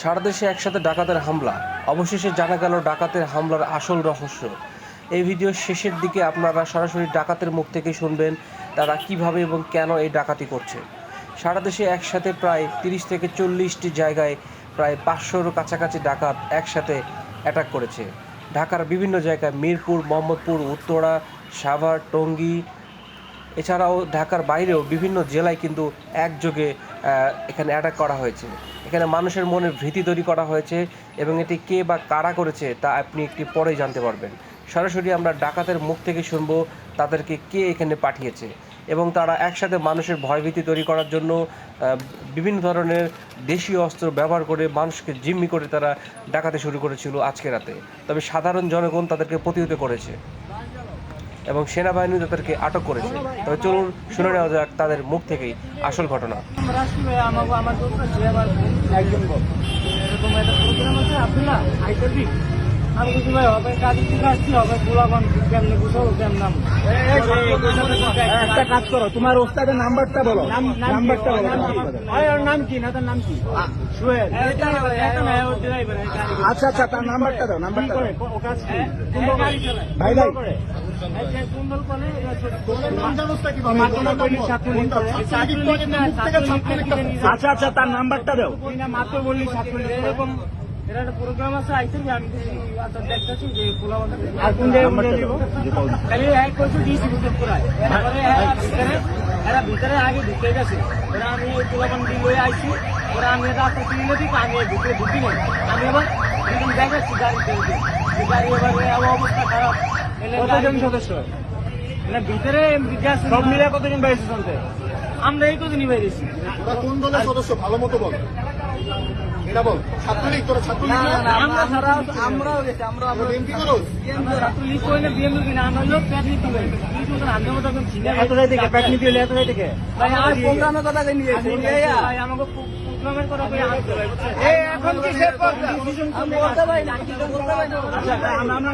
সারা দেশে একসাথে ডাকাতের হামলা। অবশেষে জানা গেল ডাকাতের হামলার আসল রহস্য। এই ভিডিওর শেষের দিকে আপনারা সরাসরি ডাকাতের মুখ থেকে শুনবেন, তারা কীভাবে এবং কেন এই ডাকাতি করছে। সারা দেশে একসাথে প্রায় তিরিশ থেকে চল্লিশটি জায়গায় প্রায় পাঁচশোর কাছাকাছি ডাকাত একসাথে অ্যাটাক করেছে। ঢাকার বিভিন্ন জায়গায় মিরপুর, মোহাম্মদপুর, উত্তরা, সাভার, টঙ্গী, এছাড়াও ঢাকার বাইরেও বিভিন্ন জেলায় কিন্তু একযোগে এখানে অ্যাটাক করা হয়েছে। এখানে মানুষের মনে ভীতি তৈরি করা হয়েছে এবং এটি কে বা কারা করেছে তা আপনি একটি পরেই জানতে পারবেন। সরাসরি আমরা ডাকাতের মুখ থেকে শুনব তাদেরকে কে এখানে পাঠিয়েছে এবং তারা একসাথে মানুষের ভয়ভীতি তৈরি করার জন্য বিভিন্ন ধরনের দেশীয় অস্ত্র ব্যবহার করে মানুষকে জিম্মি করে তারা ডাকাতে শুরু করেছিল আজকে রাতে। তবে সাধারণ জনগণ তাদেরকে প্রতিহত করেছে। এবং সেনাবাহিনী তাদেরকে আটক করেছে। তবে চলুন শুনে নেওয়া যাক তাদের মুখ থেকেই আসল ঘটনা। একজন আমি কিছু ভাই হবে কাজ থেকে আসছি হবে? গোলাবান কেমনে কেমন নাম? একটা কাজ করো তোমার ওস্তাদের নাম্বারটা বলো। নাম্বারটা বলো। ওর নাম কি? না তার নাম কি? সুয়েল আচ্ছা আচ্ছা তার নাম্বারটা দাও নাম্বারটা দাও। ও কাজ কি? ভাই ভাই। আচ্ছা আচ্ছা তার নাম্বারটা দাও। মাত্র বললি ছাত্রলীগ এরকম এরা একটা প্রোগ্রাম আছে আমি আচ্ছা দেখতেছি যে খোলা আর কোন জায়গায় দিব? খালি এক কইছো দিয়েছি বুঝতে পুরাই এরপরে এরা ভিতরে এরা ভিতরে আগে ঢুকে গেছে। ওরা আমি ওই পোলাপান দিয়ে লয়ে আইছি। ওরা আমি দিই আমি এর ঢুকি নাই। আমি এবার দুদিন দেখাচ্ছি গাড়ি চলছে গাড়ি এবার অবস্থা খারাপ। কতজন সদস্য? মানে ভিতরে সব মিলে কতজন বাইরে চলতে আমরা এই কদিনই বেরিয়েছি ওরা কোন দলের সদস্য? ভালো মতো বল। এটা বল ছাত্রলীগ তোরা ছাত্রলীগ না? আমরা সারা আমরাও গেছি আমরা বিএনপি করো? ছাত্রলীগ কইলে বিএমপি কিনা হলো প্যাট নিতে পারি কিন্তু ওদের আমরা মতো এখন ছিনে এত যাই থেকে প্যাক নিতে হলে এত যাই থেকে ভাই আমার প্রোগ্রামের কথা জানি ভাই আমাকে প্রোগ্রামের কথা কই আনতে ভাই এখন কি সে প্রোগ্রাম বলতে ভাই না কি বলতে ভাই আচ্ছা আমরা আমরা